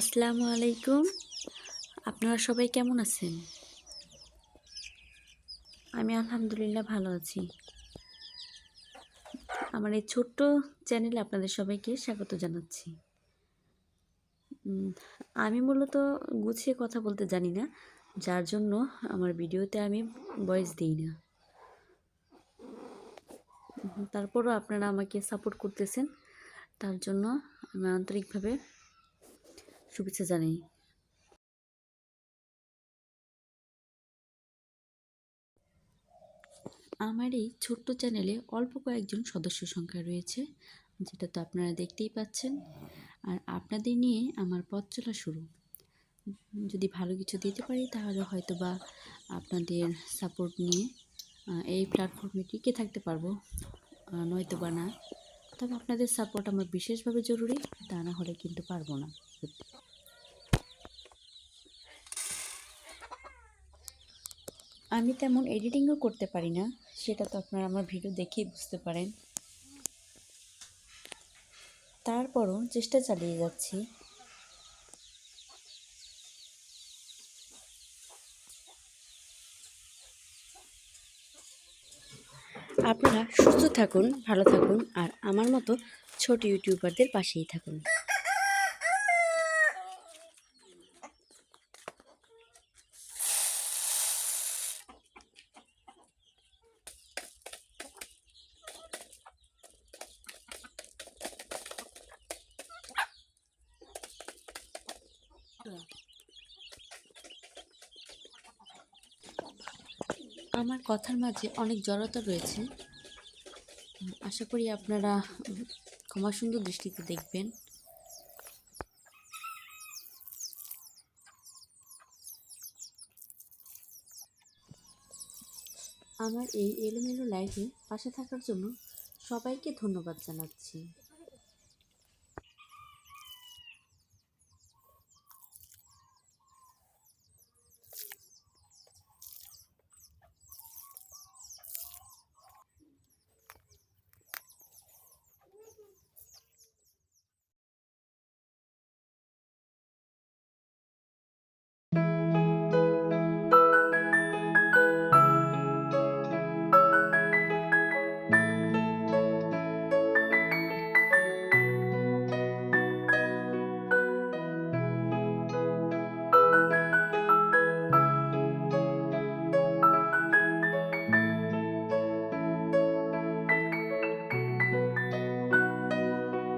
আসসালামু আলাইকুম। আপনারা সবাই কেমন আছেন? আমি আলহামদুলিল্লাহ ভালো আছি। আমার এই ছোট্ট চ্যানেলে আপনাদের সবাইকে স্বাগত জানাচ্ছি। আমি মূলত গুছিয়ে কথা বলতে জানি না, যার জন্য আমার ভিডিওতে আমি ভয়েস দিই না। তারপরও আপনারা আমাকে সাপোর্ট করতেছেন, তার জন্য আমি আন্তরিকভাবে শুভেচ্ছা জানাই। আমার এই ছোট্ট চ্যানেলে অল্প কয়েকজন সদস্য সংখ্যা রয়েছে, যেটা তো আপনারা দেখতেই পাচ্ছেন। আর আপনাদের নিয়ে আমার পথ চলা শুরু। যদি ভালো কিছু দিতে পারি, তাহলে হয়তো বা আপনাদের সাপোর্ট নিয়ে এই প্ল্যাটফর্মে টিকে থাকতে পারব। নয়তো বা না। তবে আপনাদের সাপোর্ট আমার বিশেষভাবে জরুরি, তা না হলে কিন্তু পারব না। আমি তেমন এডিটিংও করতে পারি না, সেটা তো আপনারা আমার ভিডিও দেখেই বুঝতে পারেন। তারপরও চেষ্টা চালিয়ে যাচ্ছি। আপনারা সুস্থ থাকুন, ভালো থাকুন, আর আমার মতো ছোট ইউটিউবারদের পাশেই থাকুন। আমার কথার মাঝে অনেক জড়তা রয়েছে। আশা করি আপনারা ক্ষমা সুন্দর দৃষ্টিতে দেখবেন। আমার এই এলোমেলো লাইফে পাশে থাকার জন্য সবাইকে ধন্যবাদ জানাচ্ছি।